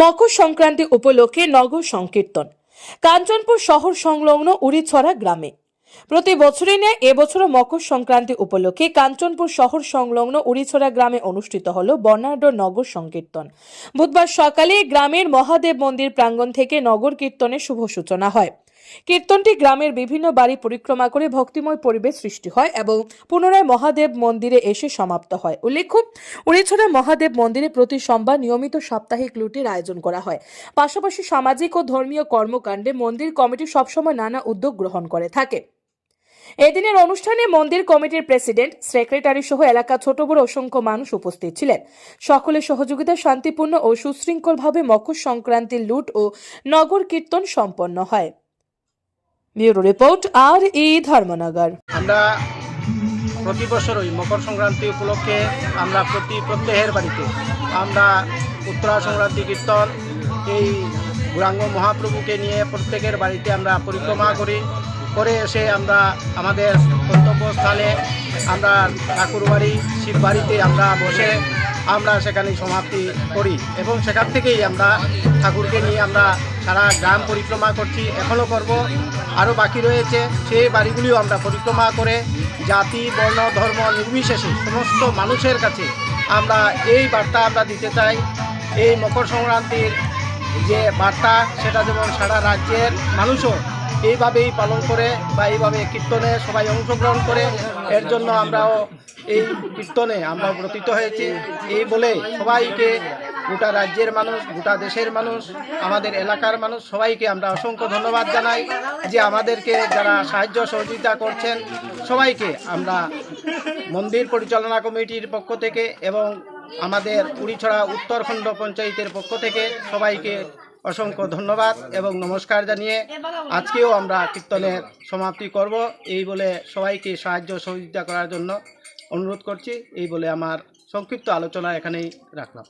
মকর সংক্রান্তি উপলক্ষে নগর সংকীর্তন। কাঞ্চনপুর শহর সংলগ্ন উড়িছড়া গ্রামে। প্রতি বছরই নেয় এবছরও মকর সংক্রান্তি উপলক্ষে কাঞ্চনপুর শহর সংলগ্ন উড়িছড়া গ্রামে অনুষ্ঠিত হল বর্ণাঢ্য নগর সংকীর্তন। বুধবার সকালে গ্রামের মহাদেব মন্দির প্রাঙ্গণ থেকে নগর কীর্তনের শুভ সূচনা হয়। কীর্তনটি গ্রামের বিভিন্ন বাড়ি পরিক্রমা করে ভক্তিময় পরিবেশ সৃষ্টি হয় এবং পুনরায় মহাদেব মন্দিরে এসে সমাপ্ত হয়। উল্লেখ্য উড়িছড়া মহাদেব মন্দিরে প্রতি সোমবার নিয়মিত সাপ্তাহিক লুটির আয়োজন করা হয়। পাশাপাশি সামাজিক ও ধর্মীয় কর্মকাণ্ডে মন্দির কমিটি সবসময় নানা উদ্যোগ গ্রহণ করে থাকে। এদিনের অনুষ্ঠানে মন্দির কমিটির প্রেসিডেন্ট, সেক্রেটারি সহ এলাকা ছোট বড় অসংখ্য মানুষ উপস্থিত ছিলেন। সকলের সহযোগিতা, শান্তিপূর্ণ ও সুশৃঙ্খলভাবে মকর সংক্রান্তির লুট ও নগর কীর্তন সম্পন্ন হয়। ব্যুরো রিপোর্ট আর ই ধর্মনগর আমরা প্রতি বছরই মকর সংক্রান্তি উপলক্ষে আমরা প্রতি প্রত্যেকের বাড়িতে আমরা উত্তরা সংক্রান্তি কীর্তন, এই গৌরাঙ্গ মহাপ্রভুকে নিয়ে প্রত্যেকের বাড়িতে আমরা পরিক্রমা করি, করে এসে আমরা আমাদের গন্তব্যস্থানে আমরা ঠাকুরবাড়ি, শিববাড়িতে আমরা বসে আমরা সেখানে সমাপ্তি করি এবং সেখান থেকেই আমরা ঠাকুরকে নিয়ে আমরা সারা গ্রাম পরিক্রমা করছি, এখনও করব। আরও বাকি রয়েছে, সেই বাড়িগুলিও আমরা পরিক্রমা করে জাতি, বর্ণ, ধর্ম নির্বিশেষে সমস্ত মানুষের কাছে আমরা এই বার্তা আমরা দিতে চাই। এই মকর সংক্রান্তির যে বার্তা, সেটা যেমন সারা রাজ্যের মানুষও এইভাবেই পালন করে বা এইভাবে কীর্তনে সবাই অংশগ্রহণ করে, এর জন্য আমরাও এই কীর্তনে আমরা ব্রতিত হয়েছি। এই বলে সবাইকে গোটা রাজ্যের মানুষ, গোটা দেশের মানুষ, আমাদের এলাকার মানুষ, সবাইকে আমরা অসংখ্য ধন্যবাদ জানাই যে আমাদেরকে যারা সাহায্য সহযোগিতা করছেন, সবাইকে আমরা মন্দির পরিচালনা কমিটির পক্ষ থেকে এবং আমাদের উড়িছড়া উত্তরখণ্ড পঞ্চায়েতের পক্ষ থেকে সবাইকে অসংখ্য ধন্যবাদ এবং নমস্কার জানিয়ে আজকেও আমরা কীর্তনের সমাপ্তি করব। এই বলে সবাইকে সাহায্য সহযোগিতা করার জন্য অনুরোধ করছি। এই বলে আমার সংক্ষিপ্ত আলোচনা এখানেই রাখলাম।